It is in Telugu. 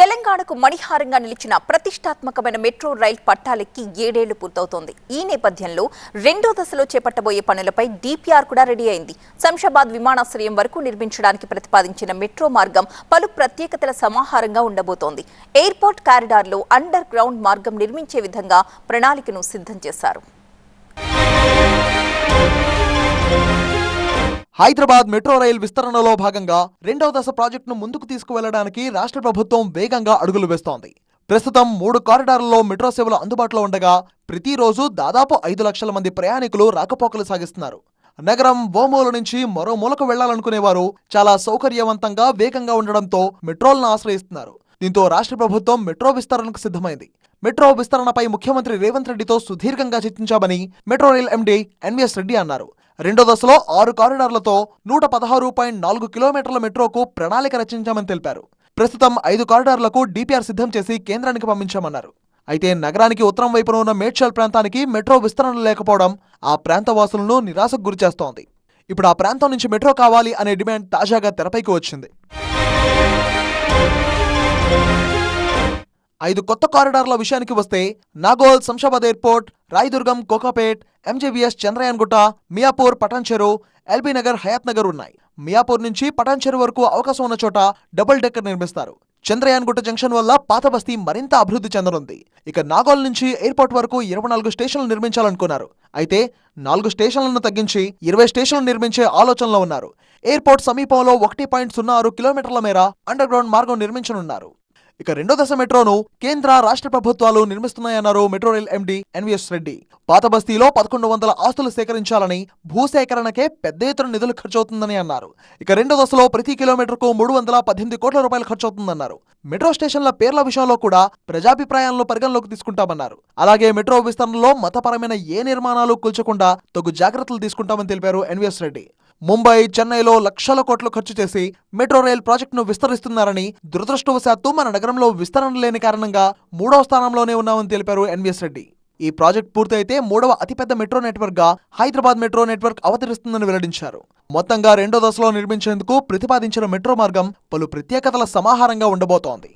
తెలంగాణకు మణిహారంగా నిలిచిన ప్రతిష్టాత్మకమైన మెట్రో రైల్ పట్టాలెక్కి ఏడేళ్ళు పూర్తవుతోంది. ఈ నేపథ్యంలో రెండో దశలో చేపట్టబోయే పనులపై డీపీఆర్ కూడా రెడీ అయింది. శంషాబాద్ విమానాశ్రయం వరకు నిర్మించడానికి ప్రతిపాదించిన మెట్రో మార్గం పలు ప్రత్యేకతల సమాహారంగా ఉండబోతోంది. ఎయిర్పోర్ట్ కారిడార్లో అండర్ గ్రౌండ్ మార్గం నిర్మించే విధంగా ప్రణాళికను సిద్ధం చేశారు. హైదరాబాద్ మెట్రో రైల్ విస్తరణలో భాగంగా రెండవ దశ ప్రాజెక్టును ముందుకు తీసుకువెళ్ళడానికి రాష్ట్ర ప్రభుత్వం వేగంగా అడుగులు వేస్తోంది. ప్రస్తుతం మూడు కారిడార్లలో మెట్రో సేవలు అందుబాటులో ఉండగా ప్రతిరోజు దాదాపు ఐదు లక్షల మంది ప్రయాణికులు రాకపోకలు సాగిస్తున్నారు. నగరం ఓమూల నుంచి మరో మూలకు వెళ్ళాలనుకునేవారు చాలా సౌకర్యవంతంగా వేగంగా ఉండడంతో మెట్రోలను ఆశ్రయిస్తున్నారు. దీంతో రాష్ట్ర ప్రభుత్వం మెట్రో విస్తరణకు సిద్ధమైంది. మెట్రో విస్తరణపై ముఖ్యమంత్రి రేవంత్ రెడ్డితో సుదీర్ఘంగా చర్చించామని metro rail MD NVS Reddy అన్నారు. రెండో దశలో ఆరు కారిడార్లతో నూట పదహారు పాయింట్ నాలుగు కిలోమీటర్ల మెట్రోకు ప్రణాళిక రచించామని తెలిపారు. ప్రస్తుతం ఐదు కారిడార్లకు డీపీఆర్ సిద్ధం చేసి కేంద్రానికి పంపించామన్నారు. అయితే నగరానికి ఉత్తరం వైపున ఉన్న మేడ్చల్ ప్రాంతానికి మెట్రో విస్తరణ లేకపోవడం ఆ ప్రాంత వాసులను నిరాశకు గురిచేస్తోంది ఇప్పుడు ఆ ప్రాంతం నుంచి మెట్రో కావాలి అనే డిమాండ్ తాజాగా తెరపైకి వచ్చింది. ఐదు కొత్త కారిడార్ల విషయానికి వస్తే Nagole Shamshabad airport Rayadurgam Kokapet MGBS Chandrayangutta Miyapur Patancheru LB Nagar Hayathnagar ఉన్నాయి. మియాపూర్ నుంచి పటాన్చెరు వరకు అవకాశం ఉన్న చోట డబుల్ డెక్కర్ నిర్మిస్తారు. చంద్రయాన్ గుట్ట జంక్షన్ వల్ల పాత బస్తీ మరింత అభివృద్ధి చెందనుంది. ఇక నాగోల్ నుంచి ఎయిర్పోర్ట్ వరకు ఇరవై నాలుగు స్టేషన్లు నిర్మించాలనుకున్నారు. అయితే నాలుగు స్టేషన్లను తగ్గించి ఇరవై స్టేషన్లు నిర్మించే ఆలోచనలో ఉన్నారు. ఎయిర్పోర్ట్ సమీపంలో ఒకటి పాయింట్ సున్నా ఆరు కిలోమీటర్ల మేర అండర్ గ్రౌండ్ మార్గం నిర్మించనున్నారు. ఇక రెండో దశ మెట్రోను కేంద్ర రాష్ట్ర ప్రభుత్వాలు నిర్మిస్తున్నాయన్నారు metro rail MD NVS Reddy. పాత బస్తీలో పదకొండు వందల ఆస్తులు సేకరించాలని భూసేకరణకే పెద్ద ఎత్తున నిధులు ఖర్చవుతుందని అన్నారు. ఇక రెండో దశలో ప్రతి కిలోమీటర్కు మూడు వందల పద్దెనిమిది కోట్ల రూపాయలు ఖర్చవుతుందన్నారు. మెట్రో స్టేషన్ల పేర్ల విషయంలో కూడా ప్రజాభిప్రాయాలను పరిగణలోకి తీసుకుంటామన్నారు. అలాగే మెట్రో విస్తరణలో మతపరమైన ఏ నిర్మాణాలు కూల్చకుండా తగు జాగ్రత్తలు తీసుకుంటామని తెలిపారు ఎన్వీఎస్ రెడ్డి. ముంబై చెన్నైలో లక్షల కోట్లు ఖర్చు చేసి మెట్రో రైల్ ప్రాజెక్టును విస్తరిస్తున్నారని దురదృష్టవశాత్తు మన నగరంలో విస్తరణ లేని కారణంగా మూడవ స్థానంలోనే ఉన్నామని తెలిపారు ఎన్వీఎస్ రెడ్డి. ఈ ప్రాజెక్ట్ పూర్తయితే మూడవ అతిపెద్ద మెట్రో నెట్వర్క్గా హైదరాబాద్ మెట్రో నెట్వర్క్ అవతరిస్తుందని వెల్లడించారు. మొత్తంగా రెండో దశలో నిర్మించేందుకు ప్రతిపాదించిన మెట్రో మార్గం పలు ప్రత్యేకతల సమాహారంగా ఉండబోతోంది.